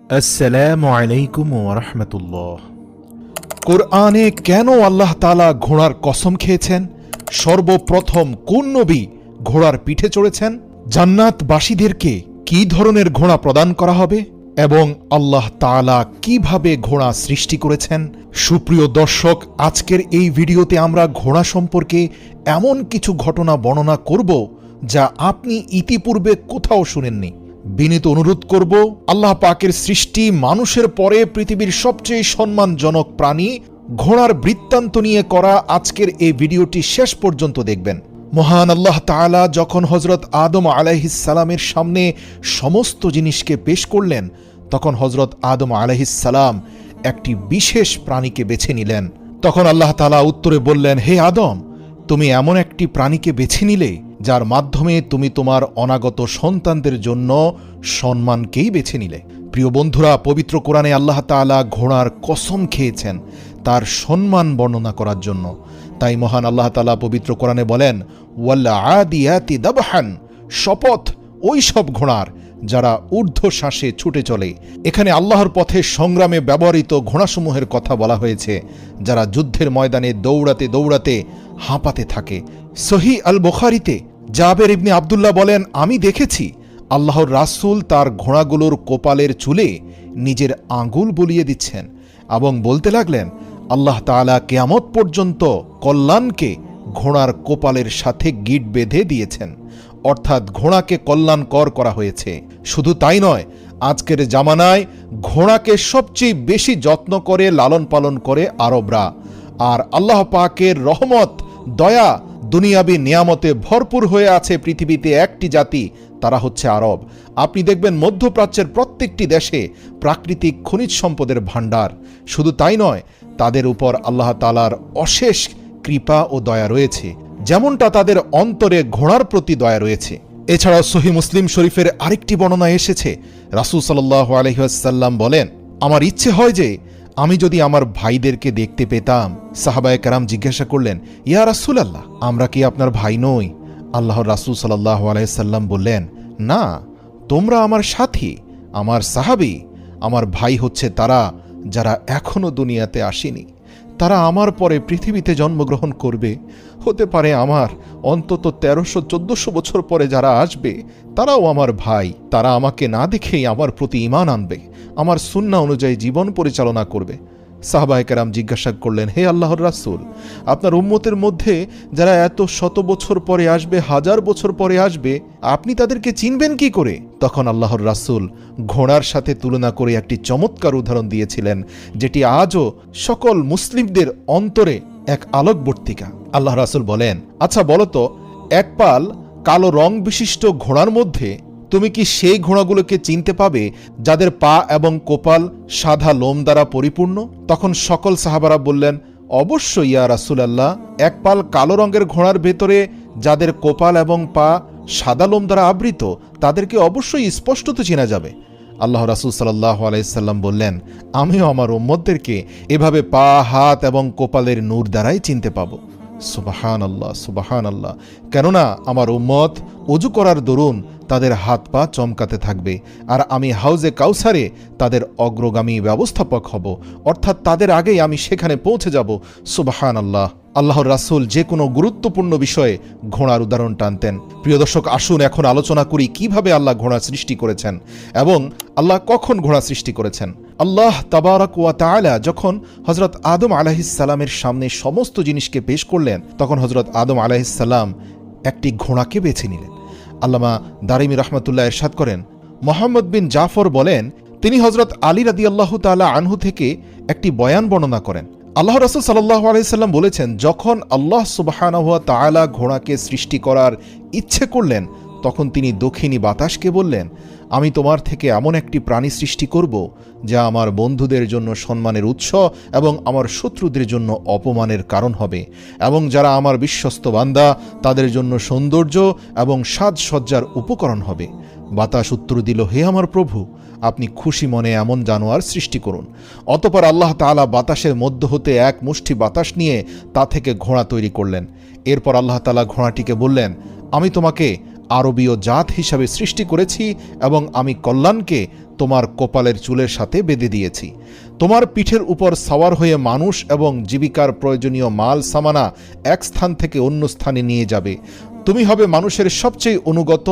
আলাইকুম কোরআনে কেন আল্লাহ তালা ঘোড়ার কসম খেয়েছেন? সর্বপ্রথম কোন নবী ঘোড়ার পিঠে চড়েছেন? জান্নাতবাসীদেরকে কি ধরনের ঘোড়া প্রদান করা হবে? এবং আল্লাহ তাআলা কীভাবে ঘোড়া সৃষ্টি করেছেন? সুপ্রিয় দর্শক, আজকের এই ভিডিওতে আমরা ঘোড়া সম্পর্কে এমন কিছু ঘটনা বর্ণনা করব যা আপনি ইতিপূর্বে কোথাও শুনেননি। বিনীত অনুরোধ করব, আল্লাহ পাকের সৃষ্টি মানুষের পরে পৃথিবীর সবচেয়ে সম্মানজনক প্রাণী ঘোড়ার বৃত্তান্ত নিয়ে করা আজকের এই ভিডিওটি শেষ পর্যন্ত দেখবেন। মহান আল্লাহ তাআলা যখন হজরত আদম আলাইহিসালামের সামনে সমস্ত জিনিসকে পেশ করলেন, তখন হজরত আদম আলাইহিসালাম একটি বিশেষ প্রাণীকে বেছে নিলেন। তখন আল্লাহ তাআলা উত্তরে বললেন, হে আদম, তুমি এমন একটি প্রাণীকে বেছে নিলে যার মাধ্যমে তুমি তোমার অনাগত সন্তানদের জন্য সম্মানকেই বেছে নিলে। প্রিয় বন্ধুরা, পবিত্র কোরআনে আল্লাহ তাআলা ঘোড়ার কসম খেয়েছেন তার সম্মান বর্ণনা করার জন্য। তাই মহান আল্লাহ তাআলা পবিত্র কোরআনে বলেন ওয়াল্লা আদিয়াতি দাবহান শপথ ওই সব ঘোড়ার যারা ঊর্ধ্ব শ্বাসে ছুটে চলে। এখানে আল্লাহর পথে সংগ্রামে ব্যবহৃত ঘোড়াসমূহের কথা বলা হয়েছে, যারা যুদ্ধের ময়দানে দৌড়াতে দৌড়াতে হাঁপাতে থাকে। সহি আল বুখারিতে জাবের ইবনি আবদুল্লাহ বলেন, আমি দেখেছি, আল্লাহর রাসূল তার ঘোড়াগুলোর কোপালের চুলে নিজের আঙ্গুল বলিয়ে দিচ্ছেন এবং বলতে লাগলেন, আল্লাহ তাআলা কেয়ামত পর্যন্ত কল্যাণকে ঘোড়ার কোপালের সাথে গিট বেঁধে দিয়েছেন। অর্থাৎ ঘোড়াকে কল্যাণকর করা হয়েছে। শুধু তাই নয়, আজকের জামানায় ঘোড়াকে সবচেয়ে বেশি যত্ন করে, লালন পালন করে আরবরা। আর আল্লাহ পাকের রহমত, দয়া দুনিয়াবি নিয়ামতে ভরপুর হয়ে আছে পৃথিবীতে একটি জাতি, তারা হচ্ছে আরব। আপনি দেখবেন মধ্যপ্রাচ্যের প্রত্যেকটি দেশে প্রাকৃতিক খনিজ সম্পদের ভাণ্ডার। শুধু তাই নয়, তাদের উপর আল্লাহ তালার অশেষ কৃপা ও দয়া রয়েছে, যেমনটা তাদের অন্তরে ঘোড়ার প্রতি দয়া রয়েছে। এছাড়াও সহি মুসলিম শরীফের আরেকটি বর্ণনা এসেছে, রাসুল সাল্লাহ আলহিহাসাল্লাম বলেন, আমার ইচ্ছে হয় যে আমি যদি আমার ভাইদেরকে দেখতে পেতাম, সাহাবায় কারাম জিজ্ঞাসা করলেন, ইয়া রাসুল আল্লাহ আমরা কি আপনার ভাই নই? আল্লাহ রাসুল সাল্লাহ আলাইসাল্লাম বললেন, না, তোমরা আমার সাথী, আমার সাহাবি, আমার ভাই হচ্ছে তারা যারা এখনও দুনিয়াতে আসেনি। তারা আমার পরে পৃথিবীতে জন্মগ্রহণ করবে। হতে পারে আমার অন্তত তেরোশো, চোদ্দশো বছর পরে যারা আসবে, তারাও আমার ভাই। তারা আমাকে না দেখেই আমার প্রতি ইমান আনবে। আমার সুন্না অনুযায়ী জীবন পরিচালনা করবে। সাহবাহিকেরাম জিজ্ঞাসা করলেন, হে আল্লাহর রাসুল, আপনার উম্মতের মধ্যে যারা এত শত বছর পরে আসবে, হাজার বছর পরে আসবে, আপনি তাদেরকে চিনবেন কি করে? তখন আল্লাহর রাসুল ঘোড়ার সাথে তুলনা করে একটি চমৎকার উদাহরণ দিয়েছিলেন, যেটি আজও সকল মুসলিমদের অন্তরে এক আলোকবর্তিকা। আল্লাহ রাসুল বলেন আচ্ছা বলতো, এক পাল কালো রং বিশিষ্ট ঘোড়ার মধ্যে তুমি কি সেই ঘোড়াগুলোকে চিনতে পাবে যাদের পা এবং কোপাল সাদা লোম দ্বারা পরিপূর্ণ? তখন সকল সাহাবারা বললেন, অবশ্যই ইয়া রাসুলাল্লাহ, এক পাল কালো রঙের ঘোড়ার ভেতরে যাদের কোপাল এবং পা সাদা লোম দ্বারা আবৃত, তাদেরকে অবশ্যই স্পষ্টত চেনা যাবে। আল্লাহ রাসুল সাল্লাহ আলাইসাল্লাম বললেন, আমিও আমার উম্মদদেরকে এভাবে পা, হাত এবং কোপালের নূর দ্বারাই চিনতে পাবো। সুবাহান আল্লাহ সুবাহান আল্লাহ কেননা আমার উম্মত অজু করার দরুন তাদের হাত পা চমকাতে থাকবে, আর আমি হাউজে কাউসারে তাদের অগ্রগামী ব্যবস্থাপক হব। অর্থাৎ তাদের আগেই আমি সেখানে পৌঁছে যাব। সুবাহান আল্লাহ আল্লাহর রাসুল যে কোনো গুরুত্বপূর্ণ বিষয়ে ঘোড়ার উদাহরণ টানতেন। প্রিয় দর্শক, আসুন এখন আলোচনা করি কীভাবে আল্লাহ ঘোড়া সৃষ্টি করেছেন এবং আল্লাহ কখন ঘোড়া সৃষ্টি করেছেন। আল্লাহ তাবারক ওয়া তাআলা যখন হজরত আদম আলাহিসাল্লামের সামনে সমস্ত জিনিসকে পেশ করলেন, তখন হজরত আদম আলাহিসাল্লাম একটি ঘোড়াকে বেছে নিলেন। আল্লামা দারিমি রহমতুল্লাহ এরশাদ করেন, মোহাম্মদ বিন জাফর বলেন, তিনি হজরত আলী রাদি আল্লাহ তালা আনহু থেকে একটি বয়ান বর্ণনা করেন। আল্লাহ রসুল সাল্লাহ আলাইসাল্লাম বলেছেন, যখন আল্লাহ সুবাহানহুয়া তালা ঘোড়াকে সৃষ্টি করার ইচ্ছে করলেন, তখন তিনি দক্ষিণী বাতাসকে বললেন আমি তোমার থেকে এমন একটি প্রাণী সৃষ্টি করব, যা আমার বন্ধুদের জন্য সম্মানের উৎস এবং আমার শত্রুদের জন্য অপমানের কারণ হবে, এবং যারা আমার বিশ্বস্ত বান্দা, তাদের জন্য সৌন্দর্য এবং সাজসজ্জার উপকরণ হবে। বাতাস উত্তর দিল, হে আমার প্রভু, আপনি খুশি মনে এমন জানোয়ার সৃষ্টি করুন। অতপর আল্লাহ তাআলা বাতাসের মধ্য হতে এক মুষ্টি বাতাস নিয়ে তা থেকে ঘোড়া তৈরি করলেন। এরপর আল্লাহ তাআলা ঘোড়াটিকে বললেন, আমি তোমাকে আরবীয় জাত হিসাবে সৃষ্টি করেছি এবং আমি কল্যাণকে তোমার কপালের চুলের সাথে বেঁধে দিয়েছি। তোমার পিঠের উপর সাওয়ার হয়ে মানুষ এবং জীবিকার প্রয়োজনীয় মাল সামানা এক স্থান থেকে অন্য স্থানে নিয়ে যাবে। তুমি হবে মানুষের সবচেয়ে অনুগত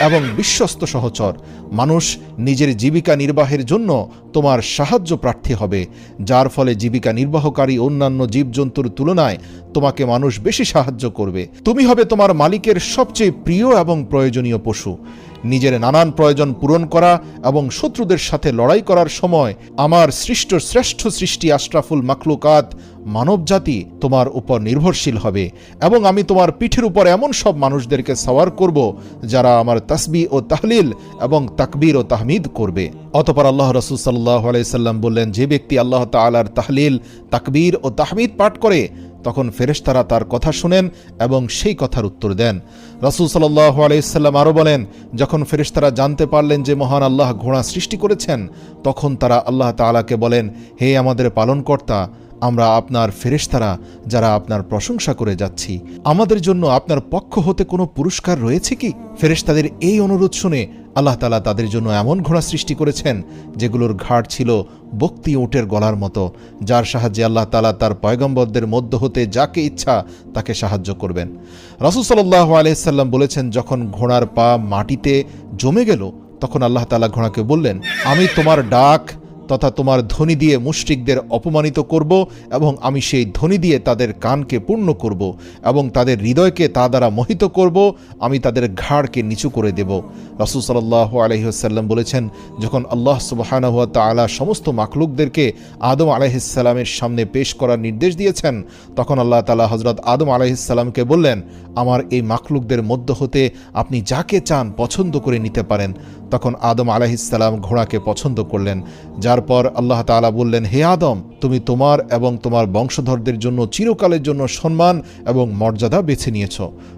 এবং বিশ্বস্ত সহচর। মানুষ নিজের জীবিকা নির্বাহের জন্য তোমার সাহায্য প্রার্থী হবে, যার ফলে জীবিকা নির্বাহকারী অন্যান্য জীবজন্তুর তুলনায় তোমাকে মানুষ বেশি সাহায্য করবে। তুমি হবে তোমার মালিকের সবচেয়ে প্রিয় এবং প্রয়োজনীয় পশু। নিজের নানান প্রয়োজন পূরণ করা এবং শত্রুদের সাথে লড়াই করার সময় আমার সৃষ্ট শ্রেষ্ঠ সৃষ্টি আশরাফুল মাখলুকাত মানবজাতি তোমার উপর নির্ভরশীল হবে এবং আমি তোমার পিঠের উপর এমন সব মানুষদেরকে সাওয়ার করব যারা আমার তাসবি ও তাহলিল এবং তাকবীর ও তাহমিদ করবে। অতপর আল্লাহ রসুল সাল্লাহ আলাইসাল্লাম বললেন, যে ব্যক্তি আল্লাহ তালার তাহলিল, তাকবীর ও তাহমিদ পাঠ করে তখন ফেরেশতারা তার কথা শুনেন এবং সেই কথার উত্তর দেন। রাসুল সাল্লাহ আলাইসাল্লাম আরও বলেন, যখন ফেরেশতারা জানতে পারলেন যে মহান আল্লাহ ঘোড়া সৃষ্টি করেছেন, তখন তারা আল্লাহ তাআলাকে বলেন, হে আমাদের পালনকর্তা, আমরা আপনার ফেরেশতারা যারা আপনার প্রশংসা করে যাচ্ছি, আমাদের জন্য আপনার পক্ষ হতে কোনো পুরস্কার রয়েছে কি? ফেরেশতাদের এই অনুরোধ শুনে আল্লাহ তালা তাদের জন্য এমন ঘোড়া সৃষ্টি করেছেন যেগুলোর ঘাট ছিল বক্তি উটের গলার মতো, যার সাহায্যে আল্লাহ তালা তার পয়গম্বরদের মধ্য হতে যাকে ইচ্ছা তাকে সাহায্য করবেন। রাসুল সাল্লাহ আলাইসাল্লাম বলেছেন, যখন ঘোড়ার পা মাটিতে জমে গেল, তখন আল্লাহ তালা ঘোড়াকে বললেন, আমি তোমার ডাক তথা তোমার ধ্বনি দিয়ে মুশরিকদের অপমানিত করব এবং আমি সেই ধ্বনি দিয়ে তাদের কানকে পূর্ণ করব এবং তাদের হৃদয়কে তা দ্বারা মোহিত করব, আমি তাদের ঘাড়কে নিচু করে দেব। রাসুল সাল্লাহ আলহিহাসাল্লাম বলেছেন, যখন আল্লাহ সুবাহানহ তালা সমস্ত মাকলুকদেরকে আদম আলাইহিসাল্লামের সামনে পেশ করার নির্দেশ দিয়েছেন, তখন আল্লাহ তালা হজরত আদম আলাইহিসাল্লামকে বললেন, আমার এই মাকলুকদের মধ্য হতে আপনি যাকে চান পছন্দ করে নিতে পারেন। তখন আদম আলাহিসাল্লাম ঘোড়াকে পছন্দ করলেন, যার পর আল্লাহ তাআলা বললেন, হে আদম, তুমি তোমার এবং তোমার বংশধরদের জন্য চিরকালের জন্য সম্মান এবং মর্যাদা বেছে নিয়েছ।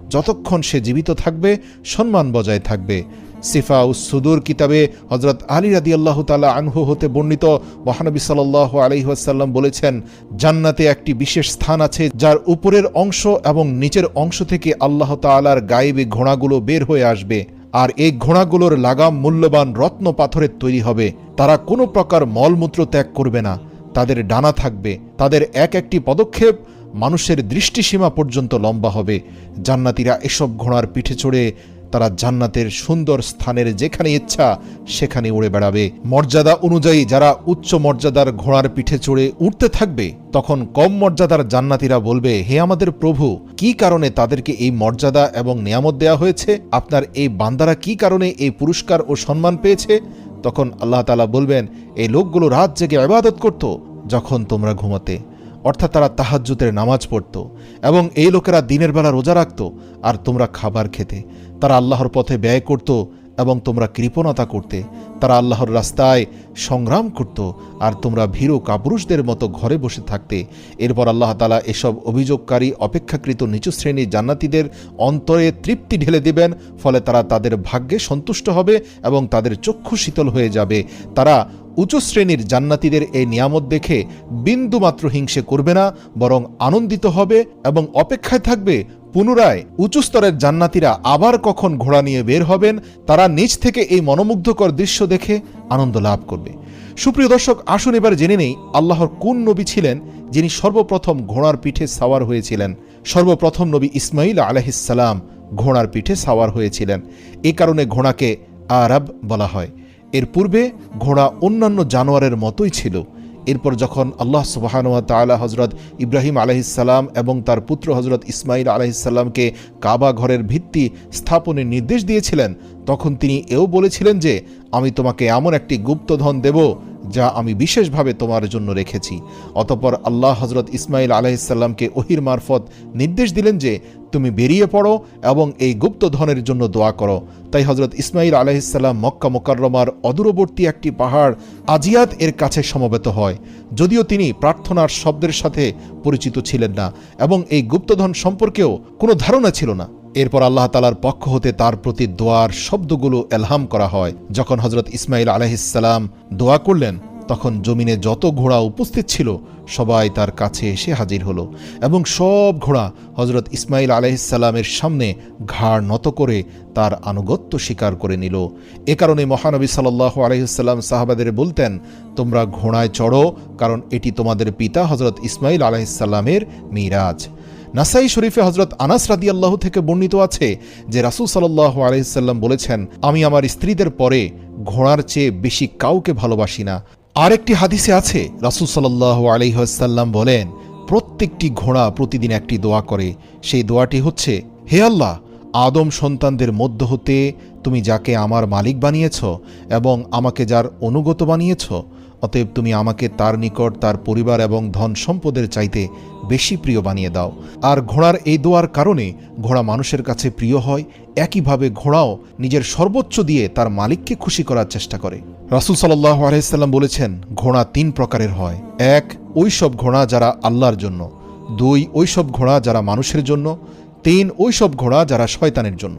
যতক্ষণ সে জীবিত থাকবে, সম্মান বজায় থাকবে। সিফা সুদুর কিতাবে হজরত আলী রাদি আল্লাহ তালা আনহু হতে বর্ণিত মহানবী সাল্লাহ আলহিহাসাল্লাম বলেছেন, জান্নাতে একটি বিশেষ স্থান আছে, যার উপরের অংশ এবং নিচের অংশ থেকে আল্লাহ তালার গায়েবে ঘোড়াগুলো বের হয়ে আসবে। আর এই ঘোড়াগুলোর লাগাম মূল্যবান রত্ন পাথরের তৈরি হবে। তারা কোনো প্রকার মলমূত্র ত্যাগ করবে না। তাদের ডানা থাকবে। তাদের এক একটি পদক্ষেপ মানুষের দৃষ্টিসীমা পর্যন্ত লম্বা হবে। জান্নাতিরা এসব ঘোড়ার পিঠে চড়ে তারা জান্নাতের সুন্দর স্থানের যেখানে ইচ্ছা সেখানে উড়ে বেড়াবে। মর্যাদা অনুযায়ী যারা উচ্চ মর্যাদার ঘোড়ার পিঠে চড়ে উঠতে থাকবে, তখন কম মর্যাদার জান্নাতিরা বলবে, হে আমাদের প্রভু, কি কারণে তাদেরকে এই মর্যাদা এবং নিয়ামত দেয়া হয়েছে? আপনার এই বান্দারা কি কারণে এই পুরস্কার ও সম্মান পেয়েছে? তখন আল্লাহ তালা বলবেন, এই লোকগুলো রাত জেগে আবাদত করত যখন তোমরা ঘুমাতে। অর্থাৎ তারা তাহাজ্জুতের নামাজ পড়ত এবং এই লোকেরা দিনের বেলা রোজা রাখত আর তোমরা খাবার খেতে। তারা আল্লাহর পথে ব্যয় করত এবং তোমরা কৃপণতা করতে, তারা আল্লাহর রাস্তায় সংগ্রাম করত, আর তোমরা ভীরু কাপুরুষদের মতো ঘরে বসে থাকতে। এরপর আল্লাহ তালা এসব অভিযোগকারী, অপেক্ষাকৃত নিচু শ্রেণির জান্নাতিদের অন্তরে তৃপ্তি ঢেলে দেবেন, ফলে তারা তাদের ভাগ্যে সন্তুষ্ট হবে এবং তাদের চক্ষু শীতল হয়ে যাবে। তারা উঁচু শ্রেণির জান্নাতিদের এই নিয়ামত দেখে বিন্দুমাত্র হিংসে করবে না, বরং আনন্দিত হবে এবং অপেক্ষায় থাকবে পুনরায় উঁচু স্তরের জান্নাতিরা আবার কখন ঘোড়া নিয়ে বের হবেন, তারা নিচ থেকে এই মনোমুগ্ধকর দৃশ্য দেখে আনন্দ লাভ করবে। সুপ্রিয় দর্শক, আসুন এবার জেনে নেই আল্লাহর কোন নবী ছিলেন যিনি সর্বপ্রথম ঘোড়ার পিঠে সাওয়ার হয়েছিলেন। সর্বপ্রথম নবী ইসমাইল আলহিসাল্লাম ঘোড়ার পিঠে সাওয়ার হয়েছিলেন। এ কারণে ঘোড়াকে আরব বলা হয়। এর পূর্বে ঘোড়া অন্যান্য জানোয়ারের মতোই ছিল। এরপর যখন আল্লাহ সুবাহানুয়া তালা হজরত ইব্রাহিম আলহিসাল্লাম এবং তার পুত্র হজরত ইসমাইল আলহিসাল্লামকে কাবা ঘরের ভিত্তি স্থাপনের নির্দেশ দিয়েছিলেন, তখন তিনি এও বলেছিলেন যে, আমি তোমাকে এমন একটি গুপ্তধন দেব যা আমি বিশেষভাবে তোমার জন্য রেখেছি। অতপর আল্লাহ হজরত ইসমাইল আলাইসাল্লামকে ওহির মারফত নির্দেশ দিলেন যে তুমি বেরিয়ে পড়ো এবং এই গুপ্তধনের জন্য দোয়া করো। তাই হজরত ইসমাইল আলাইসাল্লাম মক্কা মোকাররমার অদূরবর্তী একটি পাহাড় আজিয়াত এর কাছে সমবেত হয়। যদিও তিনি প্রার্থনার শব্দের সাথে পরিচিত ছিলেন না এবং এই গুপ্তধন সম্পর্কেও কোনো ধারণা ছিল না। এরপর আল্লাহ তালার পক্ষ হতে তার প্রতি দোয়ার শব্দগুলো এলহাম করা হয়। যখন হজরত ইসমাইল আলহিসাল্লাম দোয়া করলেন তখন জমিনে যত ঘোড়া উপস্থিত ছিল, সবাই তার কাছে এসে হাজির হলো এবং সব ঘোড়া হজরত ইসমাইল আলাইসাল্লামের সামনে ঘাড় নত করে তার আনুগত্য স্বীকার করে নিল। এ কারণে মহানবী সাল্লাহ আলহিসাল্লাম সাহাবাদের বলতেন, তোমরা ঘোড়ায় চড়ো, কারণ এটি তোমাদের পিতা হজরত ইসমাইল আলাইসাল্লামের মিরাজ। নাসাই শরীফে হজরত আনাস রাদি আল্লাহ থেকে বর্ণিত আছে যে রাসুল সাল্লাহ আলাইসাল্লাম বলেছেন, আমি আমার স্ত্রীদের পরে ঘোড়ার চেয়ে বেশি কাউকে ভালোবাসি না। আরেকটি হাদিসে আছে, রাসুল সাল্লাহ আলাইসাল্লাম বলেন, প্রত্যেকটি ঘোড়া প্রতিদিন একটি দোয়া করে। সেই দোয়াটি হচ্ছে, হে আল্লাহ, আদম সন্তানদের মধ্য হতে তুমি যাকে আমার মালিক বানিয়েছ এবং আমাকে যার অনুগত বানিয়েছ, অতএব তুমি আমাকে তার নিকট তার পরিবার এবং ধন সম্পদের চাইতে বেশি প্রিয় বানিয়ে দাও। আর ঘোড়ার এই দোয়ার কারণে ঘোড়া মানুষের কাছে প্রিয় হয়, একইভাবে ঘোড়াও নিজের সর্বোচ্চ দিয়ে তার মালিককে খুশি করার চেষ্টা করে। রাসুল সাল্লাহ আলাইসাল্লাম বলেছেন, ঘোড়া তিন প্রকারের হয়। এক ওই সব ঘোড়া যারা আল্লাহর জন্য। দুই ওই সব ঘোড়া যারা মানুষের জন্য। তিন ওই সব ঘোড়া যারা শয়তানের জন্য।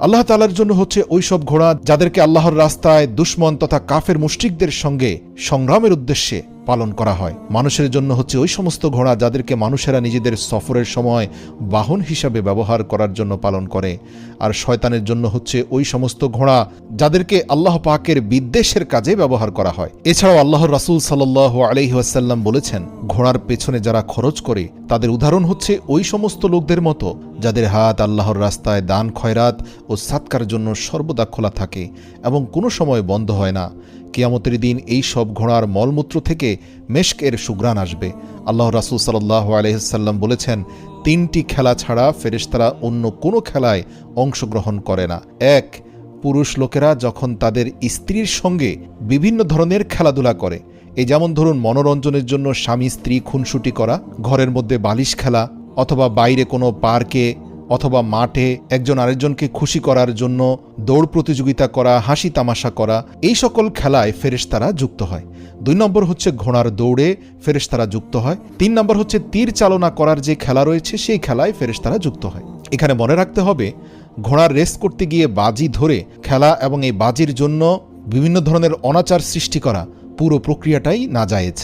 আল্লাহ তালার জন্য হচ্ছে ওই সব ঘোড়া যাদেরকে আল্লাহর রাস্তায় দুশ্মন তথা কাফের মুষ্টিকদের সঙ্গে সংগ্রামের উদ্দেশ্যে পালন করা হয়। মানুষের জন্য হচ্ছে ওই সমস্ত ঘোড়া যাদেরকে মানুষেরা নিজেদের সফরের সময় বাহন হিসাবে ব্যবহার করার জন্য পালন করে। আর শয়তানের জন্য হচ্ছে ওই সমস্ত ঘোড়া যাদেরকে আল্লাহ পাকের বিদ্বেষের কাজে ব্যবহার করা হয়। এছাড়াও আল্লাহর রাসুল সাল্লাহ আলহিহাসাল্লাম বলেছেন, ঘোড়ার পেছনে যারা খরচ করে, তাদের উদাহরণ হচ্ছে ওই সমস্ত লোকদের মতো, যাদের হাত আল্লাহর রাস্তায় দান খয়রাত ও সাতকার জন্য সর্বদা খোলা থাকে এবং কোনো সময় বন্ধ হয় না। কিয়ামতের দিন এই সব ঘোড়ার মলমূত্র থেকে মেশকের সুগ্রাণ আসবে। আল্লাহ রাসুল সাল্লাহ আলহিসাল্লাম বলেছেন, তিনটি খেলা ছাড়া ফেরেশতারা অন্য কোনো খেলায় অংশগ্রহণ করে না। এক, পুরুষ লোকেরা যখন তাদের স্ত্রীর সঙ্গে বিভিন্ন ধরনের খেলাধুলা করে, এই যেমন ধরুন মনোরঞ্জনের জন্য স্বামী স্ত্রী খুনসুটি করা, ঘরের মধ্যে বালিশ খেলা, অথবা বাইরে কোনো পার্কে অথবা মাঠে একজন আরেকজনকে খুশি করার জন্য দৌড় প্রতিযোগিতা করা, হাসি তামাশা করা, এই সকল খেলায় ফেরেশতারা যুক্ত হয়। দুই নম্বর হচ্ছে ঘোড়ার দৌড়ে ফেরেশতারা যুক্ত হয়। তিন নম্বর হচ্ছে তীর চালনা করার যে খেলা রয়েছে, সেই খেলায় ফেরেশতারা যুক্ত হয়। এখানে মনে রাখতে হবে ঘোড়ার রেস করতে গিয়ে বাজি ধরে খেলা এবং এই বাজির জন্য বিভিন্ন ধরনের অনাচার সৃষ্টি করা পুরো প্রক্রিয়াটাই নাজায়েজ।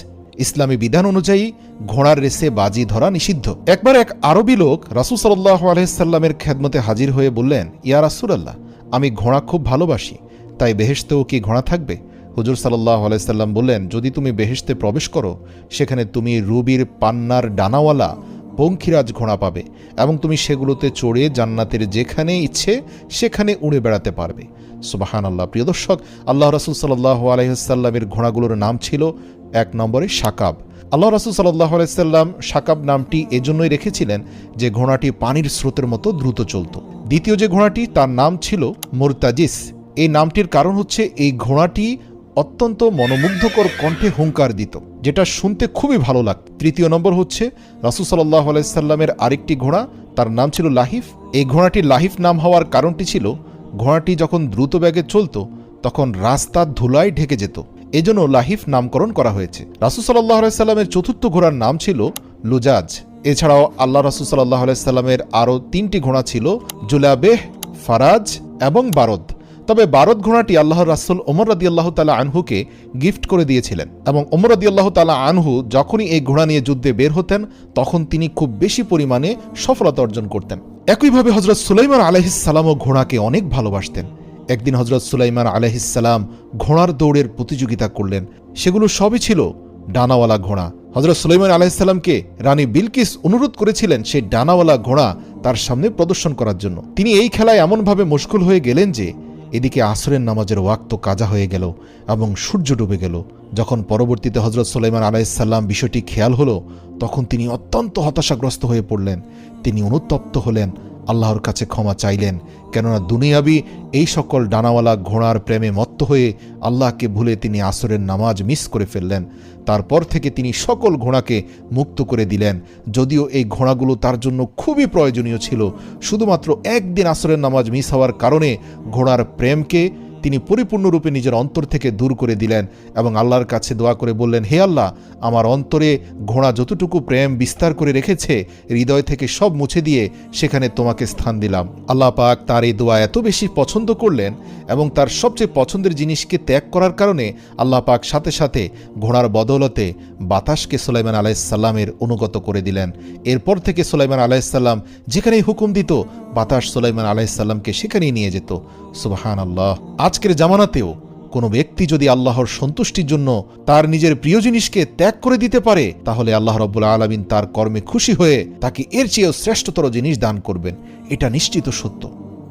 ইসলামী বিধান অনুযায়ী ঘোড়ার রেসে বাজি ধরা নিষিদ্ধ। একবার এক আরবি লোক রাসুল সাল্লাহ আলহিসাল্লামের খেদমতে হাজির হয়ে বললেন, ইয়া রাসুলাল্লাহ, আমি ঘোড়া খুব ভালোবাসি, তাই বেহেশতেও কি ঘোড়া থাকবে? হুজুর সাল্লাহ আলাইসাল্লাম বললেন, যদি তুমি বেহেশতে প্রবেশ করো, সেখানে তুমি রুবির পান্নার ডানাওয়ালা পঙ্খিরাজ ঘোড়া পাবে এবং তুমি সেগুলোতে চড়ে জান্নাতের যেখানে ইচ্ছে সেখানে উড়ে বেড়াতে পারবে। সুবাহান আল্লাহ প্রিয় দর্শক, আল্লাহ রসুল সাল্লাহ আলহিসাল্লামের ঘোড়াগুলোর নাম ছিল এক নম্বরে সাকাব আল্লাহ রসুল সাল্লাহ আলাইসাল্লাম সাকাব নামটি এজন্যই রেখেছিলেন যে ঘোড়াটি পানির স্রোতের মতো দ্রুত চলত। দ্বিতীয় যে ঘোড়াটি, তার নাম ছিল মোরতাজিস। এই নামটির কারণ হচ্ছে এই ঘোড়াটি অত্যন্ত মনোমুগ্ধকর কণ্ঠে হুঙ্কার দিত, যেটা শুনতে খুবই ভালো লাগত। তৃতীয় নম্বর হচ্ছে রাসুল সাল্লাহ আলাইসাল্লামের আরেকটি ঘোড়া, তার নাম ছিল লাহিফ। এই ঘোড়াটির লাহিফ নাম হওয়ার কারণটি ছিল, ঘোড়াটি যখন দ্রুত ব্যাগে চলত, তখন রাস্তা ধুলায় ঢেকে যেত। এজন্য লাহিফ নামকরণ করা হয়েছে। রাসুল সাল্লাহ আলাইসাল্লামের চতুর্থ ঘোড়ার নাম ছিল লুজাজ। এছাড়াও আল্লাহ রাসুল সাল্লাহ আলাইসাল্লামের আরও তিনটি ঘোড়া ছিল জুলাবেহ, ফারাজ এবং বারদ। তবে বারদ ঘোড়াটি আল্লাহর রাসুল ওমর রাদি আল্লাহ তালা আনহুকে গিফট করে দিয়েছিলেন এবং ওমর রাদি আল্লাহ তালা আনহু যখনই এই ঘোড়া নিয়ে যুদ্ধে বের হতেন, তখন তিনি খুব বেশি পরিমাণে সফলতা অর্জন করতেন। একইভাবে হজরত সুলাইমান আলহিসাল্লামও ঘোড়াকে অনেক ভালোবাসতেন। একদিন হজরত সুলাইমান আলহিসাল্লাম ঘোড়ার দৌড়ের প্রতিযোগিতা করলেন। সেগুলো সবই ছিল ডানাওয়ালা ঘোড়া। হজরত সুলাইমান আলাহিসাল্লামকে রানী বিলকিস অনুরোধ করেছিলেন সেই ডানাওয়ালা ঘোড়া তার সামনে প্রদর্শন করার জন্য। তিনি এই খেলায় এমনভাবে মুশকুল হয়ে গেলেন যে, এদিকে আসরের নামাজের ওয়াক্ত কাজা হয়ে গেল এবং সূর্য ডুবে গেল। যখন পরবর্তীতে হজরত সুলাইমান আলাইসাল্লাম বিষয়টি খেয়াল হলো, তখন তিনি অত্যন্ত হতাশাগ্রস্ত হয়ে পড়লেন। তিনি অনুতপ্ত হলেন আল্লাহর কাছে ক্ষমা চাইলেন, কেননা দুনিয়াবি এই সকল ডানাওয়ালা ঘোড়ার প্রেমে মত্ত হয়ে আল্লাহকে ভুলে তিনি আসরের নামাজ মিস করে ফেললেন। তারপর থেকে তিনি সকল ঘোড়াকে মুক্ত করে দিলেন। যদিও এই ঘোড়াগুলো তার জন্য খুবই প্রয়োজনীয় ছিল, শুধুমাত্র একদিন আসরের নামাজ মিস হওয়ার কারণে ঘোড়ার প্রেমকে তিনি পরিপূর্ণরূপে নিজের অন্তর থেকে দূর করে দিলেন এবং আল্লাহর কাছে দোয়া করে বললেন, হে আল্লাহ, আমার অন্তরে ঘোড়া যতটুকু প্রেম বিস্তার করে রেখেছে, হৃদয় থেকে সব মুছে দিয়ে সেখানে তোমাকে স্থান দিলাম। আল্লাহ পাক তার এই দোয়া এত বেশি পছন্দ করলেন এবং তার সবচেয়ে পছন্দের জিনিসকে ত্যাগ করার কারণে আল্লাহ পাক সাথে সাথে ঘোড়ার বদৌলতে বাতাসকে সুলাইমান আলাইসাল্লামের অনুগত করে দিলেন। এরপর থেকে সুলাইমান আলাইসাল্লাম যেখানেই হুকুম দিত, বাতাস সুলাইমান আলাইসাল্লামকে সেখানেই নিয়ে যেত। সুবাহান আল্লাহ আজকের জামানাতেও কোনো ব্যক্তি যদি আল্লাহর সন্তুষ্টির জন্য তার নিজের প্রিয় জিনিসকে ত্যাগ করে দিতে পারে, তাহলে আল্লাহ রব্বুল আলমিন তার কর্মে খুশি হয়ে তাকে এর চেয়েও শ্রেষ্ঠতর জিনিস দান করবেন। এটা নিশ্চিত সত্য।